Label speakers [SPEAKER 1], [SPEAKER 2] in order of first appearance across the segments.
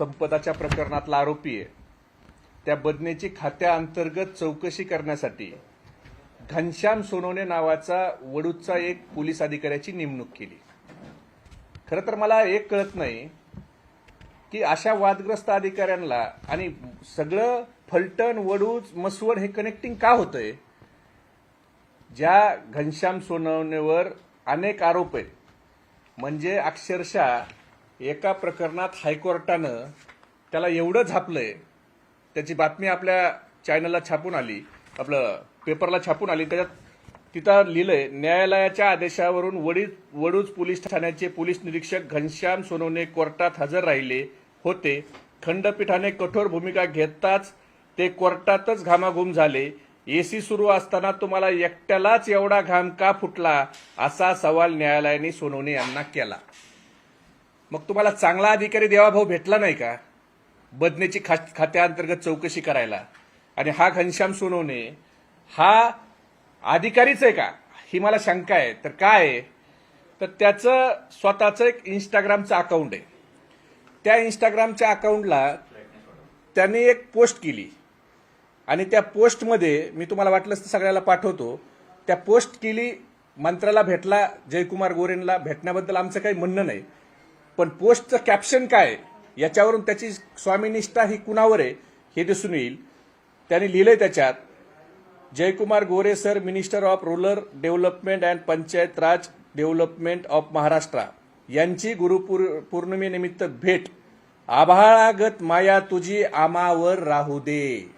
[SPEAKER 1] संपदाच्या प्रकरणातला आरोपी आहे. त्या बदनेची खात्याअंतर्गत चौकशी करण्यासाठी घनश्याम सोनवणे नावाचा वडूदचा एक पोलीस अधिकाऱ्याची नेमणूक केली. खरं तर मला एक कळत नाही की अशा वादग्रस्त अधिकाऱ्यांना आणि सगळं फलटण वडूज मसवड हे कनेक्टिंग का होतंय? ज्या घनश्याम सोनवणेवर अनेक आरोप आहेत. म्हणजे अक्षरशः एका प्रकरणात हायकोर्टानं त्याला एवढं झापलंय त्याची बातमी आपल्या चॅनलला छापून आली आपलं पेपरला छापून आली त्याच्यात तिथं लिहिलंय न्यायालयाच्या आदेशावरून वडील वडूज पोलीस ठाण्याचे पोलीस निरीक्षक घनश्याम सोनवणे कोर्टात हजर राहिले होते. खंडपीठाने कठोर भूमिका घेताच ते कोर्टातच घामाघूम झाले. एसी सुरू असताना तुम्हाला एकट्यालाच एवढा घाम का फुटला? असा सवाल न्यायालयाने सोनवणे यांना केला. मग तुम्हाला चांगला अधिकारी देवाभाऊ भेटला नाही का? बदनेची खा खात्याअंतर्गत चौकशी करायला. आणि हा घनश्याम सोनवणे हा अधिकारीच आहे का? ही मला शंका आहे. तर काय आहे? तर त्याचं स्वतःचं एक इंस्टाग्रामचं अकाउंट आहे. त्या इंस्टाग्रामच्या अकाउंटला त्यांनी एक पोस्ट केली. आणि त्या पोस्टमध्ये मी तुम्हाला वाटलंच तर सगळ्याला पाठवतो त्या पोस्ट केली मंत्र्याला भेटला जयकुमार गोरेंना भेटण्याबद्दल आमचं काही म्हणणं नाही. पण पोस्टचं कॅप्शन काय याच्यावरून त्याची स्वामीनिष्ठा ही कुणावर आहे हे दिसून येईल. त्यांनी लिहिलंय त्याच्यात Jaykumar Gore sir minister of rural development and panchayat raj development of Maharashtra यांची गुरुपूर पौर्णिमेनिमित्त भेट. आभाळागत माया तुझी आमावर राहू दे.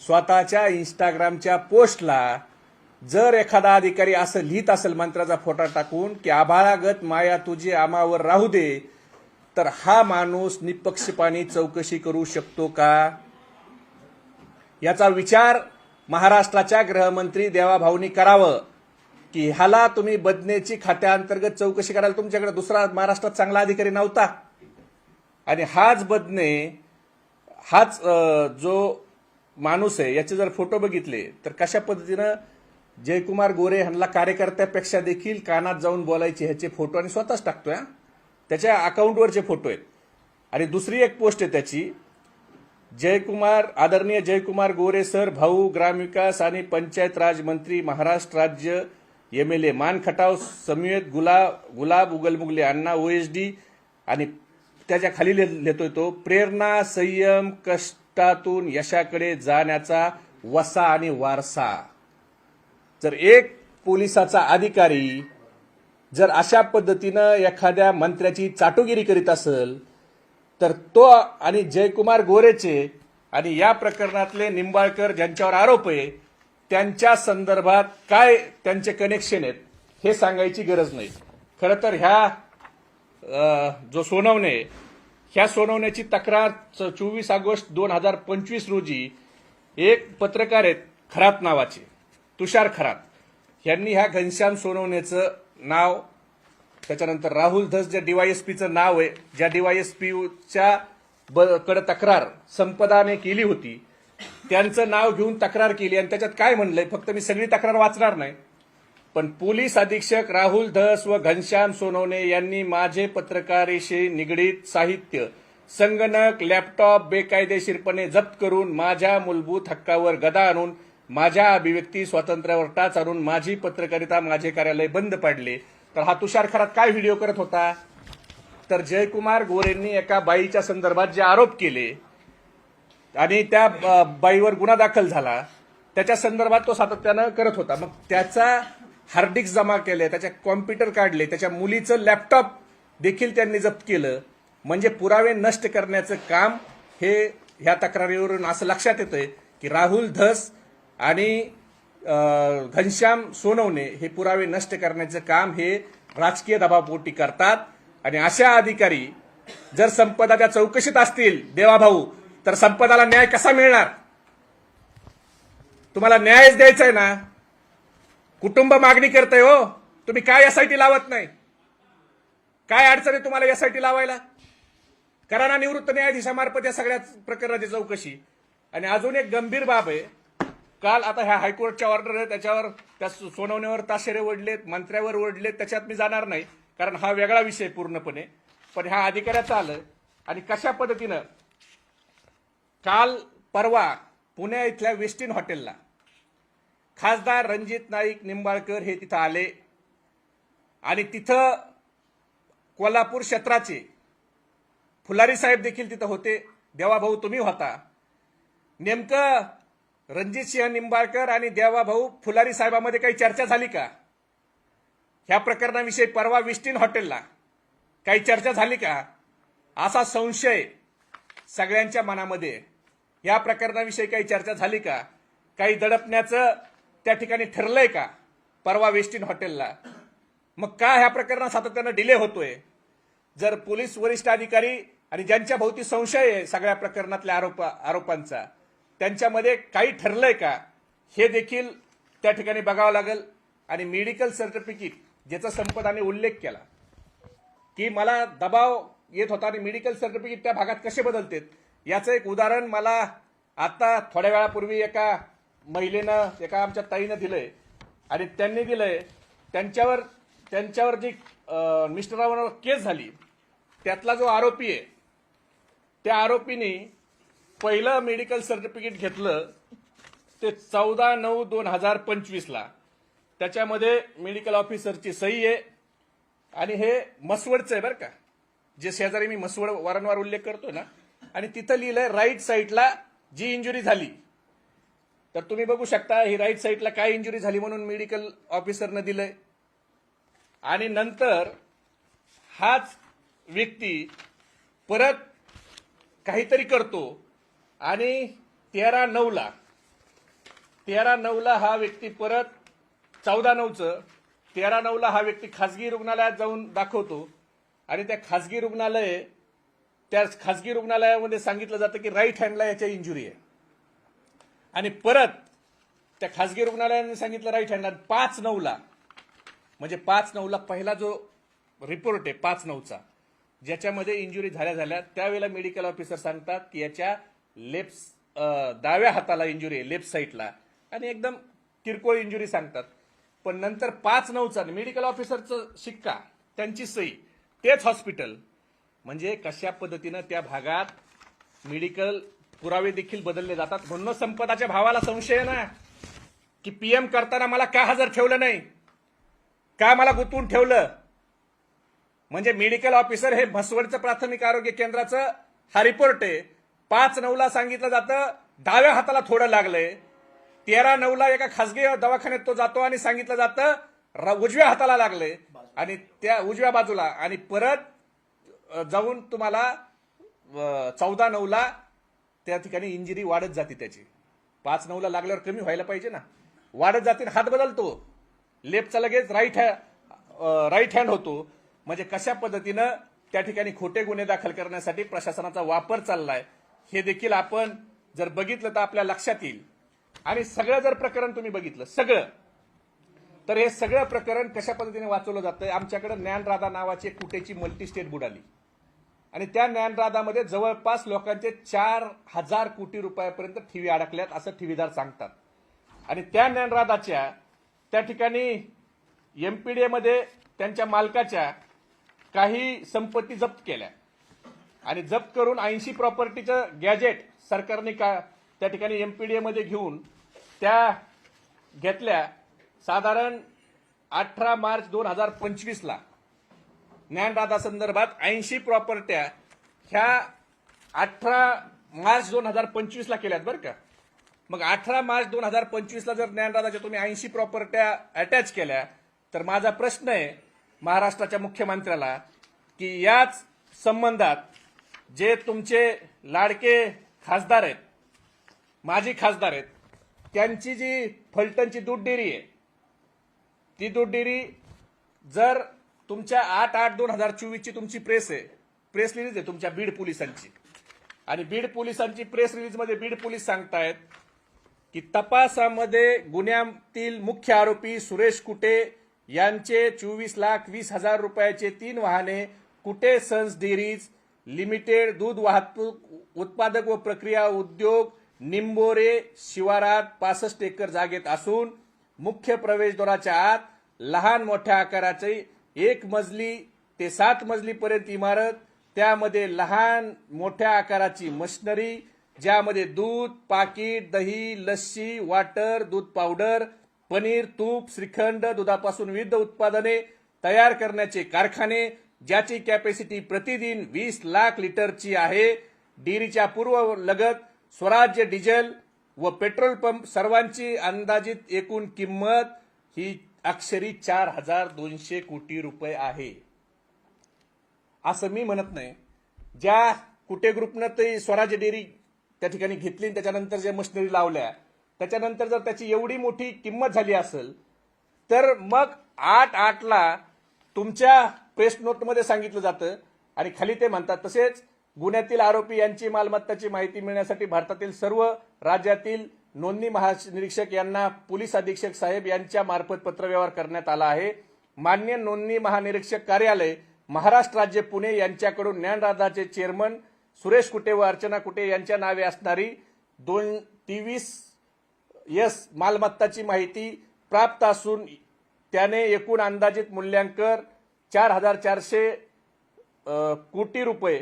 [SPEAKER 1] स्वतःच्या इंस्टाग्रामच्या पोस्टला जर एखादा अधिकारी असं लिहित असेल मंत्र्याचा फोटो टाकून की आभाळागत माया तुझी आमावर राहू दे तर हा माणूस निपक्षपाने चौकशी करू शकतो का? याचा विचार महाराष्ट्राच्या गृहमंत्री देवाभाऊनी करावं की ह्याला तुम्ही बदनेची खात्याअंतर्गत चौकशी करायला तुमच्याकडे दुसरा महाराष्ट्रात चांगला अधिकारी नव्हता. आणि हाच बदने हाच जो माणूस आहे याचे जर फोटो बघितले तर कशा पद्धतीनं जयकुमार गोरे ह्यांना कार्यकर्त्यापेक्षा देखील कानात जाऊन बोलायचे ह्याचे फोटो आणि स्वतःच टाकतोय त्याच्या अकाउंटवरचे फोटो आहेत. आणि दुसरी एक पोस्ट आहे त्याची. जयकुमार आदरणीय जयकुमार गोरे सर भाऊ ग्रामविकास आणि पंचायत राज मंत्री महाराष्ट्र राज्य एम एल ए मान खटाव समेत गुलाब गुलाब उगलमुगले अण्णा ओएसडी आणि त्याच्याखाली लिह- लिहितोय तो प्रेरणा संयम कष्टातून यशाकडे जाण्याचा वसा आणि वारसा. जर एक पोलिसाचा अधिकारी जर अशा पद्धतीनं एखाद्या मंत्र्याची चाटोगिरी करीत असेल तर तो आणि जयकुमार गोरेचे आणि या प्रकरणातले निंबाळकर ज्यांच्यावर आरोप आहे त्यांच्या संदर्भात काय त्यांचे कनेक्शन आहेत हे सांगायची गरज नाही. खरं तर ह्या जो सोनवणे ह्या सोनवण्याची तक्रार चोवीस ऑगस्ट दोन हजार पंचवीस रोजी एक पत्रकार आहेत खरात नावाचे. तुषार खरात. यांनी ह्या घनश्याम सोनवण्याचं नाव त्याच्यानंतर राहुल धस ज्या डीवायएसपीचं नाव आहे ज्या डीवायएसपीच्या कडे तक्रार संपदाने केली होती त्यांचं नाव घेऊन तक्रार केली आणि त्याच्यात काय म्हणलंय? फक्त मी सगळी तक्रार वाचणार नाही. पण पोलीस अधीक्षक राहुल धस व घनश्याम सोनवणे यांनी माझे पत्रकारेशी निगडीत साहित्य संगणक लॅपटॉप बेकायदेशीरपणे जप्त करून माझ्या मूलभूत हक्कावर गदा आणून माझ्या अभिव्यक्ती स्वातंत्र्यावर टाच आणून माझी पत्रकारिता माझे कार्यालय बंद पाडले. तर हा तुषार खरात काय व्हिडिओ करत होता? तर जयकुमार गोरेंनी एका बाईच्या संदर्भात जे आरोप केले आणि त्या बाईवर गुन्हा दाखल झाला त्याच्या संदर्भात तो सातत्यानं करत होता. मग त्याचा हार्डिक्स जमा केले त्याच्या कॉम्प्युटर काढले त्याच्या मुलीचं लॅपटॉप देखील त्यांनी जप्त केलं. म्हणजे पुरावे नष्ट करण्याचं काम हे ह्या तक्रारीवरून असं लक्षात येतंय की राहुल धस आणि घनश्याम सोनवणे हे पुरावे नष्ट करण्याचं काम हे राजकीय दबावपोटी करतात. आणि अशा अधिकारी जर संपदाच्या चौकशीत असतील देवाभाऊ तर संपदाला न्याय कसा मिळणार? तुम्हाला न्यायच द्यायचा आहे ना? कुटुंब मागणी करतंय हो. तुम्ही काय एसआयटी लावत नाही? काय अडचण आहे तुम्हाला एसआयटी लावायला? करा ना निवृत्त न्यायाधीशामार्फत या सगळ्या प्रकरणाची चौकशी. आणि अजून एक गंभीर बाब आहे. काल आता ह्या हायकोर्टच्या ऑर्डर आहे त्याच्यावर त्या सोनवण्यावर ताशेरे ओढलेत मंत्र्यावर ओढलेत त्याच्यात मी जाणार नाही कारण हा वेगळा विषय पूर्णपणे. पण ह्या अधिकाऱ्याचं आलं आणि कशा पद्धतीनं काल परवा पुणे इथल्या वेस्टिन हॉटेलला खासदार रणजित नाईक निंबाळकर हे तिथं आले. आणि तिथं कोल्हापूर क्षेत्राचे फुलारी साहेब देखील तिथं होते. देवाभाऊ तुम्ही होता. नेमकं रणजित सिंह निंबाळकर आणि देवाभाऊ फुलारी साहेबांमध्ये काही चर्चा झाली का? ह्या प्रकरणाविषयी परवा विस्टीन हॉटेलला काही चर्चा झाली का? असा संशय सगळ्यांच्या मनामध्ये. या प्रकरणाविषयी काही चर्चा झाली का? काही दडपण्याचं त्या ठिकाणी ठरलंय का? परवा वेस्टिन हॉटेलला. मग का ह्या प्रकरणात सातत्यानं डिले होतोय? जर पोलीस वरिष्ठ अधिकारी आणि ज्यांच्या भोवती संशय आहे सगळ्या प्रकरणातल्या आरोप आरोपांचा त्यांच्यामध्ये काही ठरलंय का? हे देखील त्या ठिकाणी बघावं लागेल. आणि मेडिकल सर्टिफिकेट ज्याचा संपदाने उल्लेख केला की मला दबाव येत होता आणि मेडिकल सर्टिफिकेट त्या भागात कसे बदलते याचं एक उदाहरण मला आता थोड्या वेळापूर्वी एका महिलेनं एका आमच्या ताईनं दिलंय. आणि त्यांनी दिलंय त्यांच्यावर त्यांच्यावर जी अं, मिस्टरांवर केस झाली त्यातला जो आरोपी आहे त्या आरोपीने पहिलं मेडिकल सर्टिफिकेट घेतलं ते चौदा नऊ दोन हजार पंचवीसला त्याच्यामध्ये मेडिकल ऑफिसरची सही आहे. आणि हे मसवडचं आहे बरं का. जे शेजारी मी मसवड वारंवार उल्लेख करतो ना आणि तिथं लिहिलंय राईट साईडला जी इंजुरी झाली. तर तुम्ही बघू शकता ही राईट साईडला काय इंजुरी झाली म्हणून मेडिकल ऑफिसरनं दिलंय. आणि नंतर हाच व्यक्ती परत काहीतरी करतो. आणि तेरा नऊला तेरा नऊला हा व्यक्ती परत चौदा नऊचं तेरा नऊला हा व्यक्ती खासगी रुग्णालयात जाऊन दाखवतो. आणि त्या खासगी रुग्णालय त्या खासगी रुग्णालयामध्ये सांगितलं जातं की राईट हँडला याच्या इंजुरी आहे. आणि परत त्या खासगी रुग्णालयाने सांगितलं राईट हँडला पाच नऊला म्हणजे पाच नऊला पहिला जो रिपोर्ट आहे पाच नऊचा ज्याच्यामध्ये इंजुरी झाल्या झाल्या त्यावेळेला मेडिकल ऑफिसर सांगतात की याच्या लेफ्ट डाव्या हाताला इंजुरी आहे लेफ्ट साईडला आणि एकदम किरकोळ इंजुरी सांगतात. पण नंतर पाच नऊचा मेडिकल ऑफिसरचं शिक्का त्यांची सही. तेच हॉस्पिटल म्हणजे कशा पद्धतीनं त्या भागात मेडिकल पुरावे देखील बदलले जातात म्हणून संपदाच्या भावाला संशय आहे ना. की पीएम करताना मला का हजर ठेवलं नाही? का मला गुंतवून ठेवलं? म्हणजे मेडिकल ऑफिसर हे म्हसवडचं प्राथमिक आरोग्य केंद्राचं हा रिपोर्ट आहे. पाच नऊला सांगितलं जातं डाव्या हाताला थोडं लागलंय. तेरा नऊला एका खासगी दवाखान्यात तो जातो आणि सांगितलं जातं उजव्या हाताला लागलंय. आणि त्या उजव्या बाजूला. आणि परत जाऊन तुम्हाला चौदा नऊला त्या ठिकाणी इंजुरी वाढत जाते त्याची. पाच नऊला लागल्यावर कमी व्हायला पाहिजे ना. वाढत जाते हात बदलतो. लेफ्टचा लगेच राईट राईट हँड होतो. म्हणजे कशा पद्धतीनं त्या ठिकाणी खोटे गुन्हे दाखल करण्यासाठी प्रशासनाचा वापर चाललाय. हे देखील आपण जर बघितलं तर आपल्या लक्षात येईल. आणि सगळं जर प्रकरण तुम्ही बघितलं सगळं तर हे सगळं प्रकरण कशा पद्धतीने वाचवलं जातं आमच्याकडे ज्ञानराधा नावाची एक कुटेची मल्टी स्टेट बुडाली आणि त्या ज्ञानराधामध्ये जवळपास लोकांचे चार हजार कोटी रुपयापर्यंत ठिवी अडकल्यात असं ठेवीदार सांगतात. आणि त्या ज्ञानराधाच्या त्या ठिकाणी एमपीडीए मध्ये त्यांच्या मालकाच्या काही संपत्ती जप्त केल्या. आणि जप्त करून ऐंशी प्रॉपर्टीचं गॅजेट सरकारने का त्या ठिकाणी एमपीडीए मध्ये घेऊन त्या घेतल्या. साधारण अठरा मार्च दोन हजार पंचवीसला. ज्ञानराधा संदर्भात ऐंशी प्रॉपर्ट्या ह्या अठरा मार्च दोन हजार पंचवीसला केल्यात बरं का. मग अठरा मार्च दोन हजार पंचवीसला जर ज्ञानराधाच्या तुम्ही ऐंशी प्रॉपर्ट्या अटॅच केल्या तर माझा प्रश्न आहे महाराष्ट्राच्या मुख्यमंत्र्याला की याच संबंधात जे तुमचे लाडके खासदार आहेत माजी खासदार आहेत त्यांची जी फलटणची दूध डेअरी आहे ती दूध डेअरी जर तुमच्या आठ आठ दोन हजार चोवीसची तुमची प्रेस आहे प्रेस रिलीज आहे तुमच्या बीड पोलिसांची. आणि बीड पोलिसांची प्रेस रिलीजमध्ये बीड पोलीस सांगतायत की तपासामध्ये गुन्ह्यातील मुख्य आरोपी सुरेश कुटे यांचे चोवीस लाख वीस हजार रुपयाचे तीन वाहने कुटे सन्स डेअरीज लिमिटेड दूध वाहतूक उत्पादक व प्रक्रिया उद्योग निंबोरे शिवारात पासष्ट एकर जागेत असून मुख्य प्रवेशद्वाराच्या आत लहान मोठ्या आकाराचे एक मजली ते सात मजलीपर्यंत इमारत त्यामध्ये लहान मोठ्या आकाराची मशिनरी ज्यामध्ये दूध पाकिट दही लस्सी वाटर दूध पावडर पनीर तूप श्रीखंड दुधापासून विविध उत्पादने तयार करण्याचे कारखाने ज्याची कॅपॅसिटी प्रतिदिन वीस लाख लिटरची आहे. डेअरीच्या पूर्व लगत स्वराज्य डिझेल व पेट्रोल पंप सर्वांची अंदाजित एकूण किंमत ही अक्षरी चार हजार दोनशे कोटी रुपये आहे. असं मी म्हणत नाही. ज्या कुटे ग्रुपनं ते स्वराज्य डेअरी त्या ठिकाणी घेतली आणि त्याच्यानंतर ज्या मशिनरी लावल्या त्याच्यानंतर जर त्याची एवढी मोठी किंमत झाली असेल तर मग आठ आठला तुमच्या प्रेस नोटमध्ये सांगितलं जातं आणि खाली ते म्हणतात तसेच गुन्ह्यातील आरोपी यांची मालमत्ताची माहिती मिळण्यासाठी भारतातील सर्व राज्यातील नोंदणी महानिरीक्षक यांना पोलीस अधीक्षक साहेब यांच्या मार्फत पत्रव्यवहार करण्यात आला आहे. मान्य नोंदणी महानिरीक्षक कार्यालय महाराष्ट्र राज्य पुणे यांच्याकडून ज्ञानराधाचे चेअरमन सुरेश कुटे व अर्चना कुटे यांच्या नावे असणारी दोन तेवीस यस मालमत्ताची माहिती प्राप्त असून त्याने एकूण अंदाजित मूल्यांकन चार हजार चारशे कोटी रुपये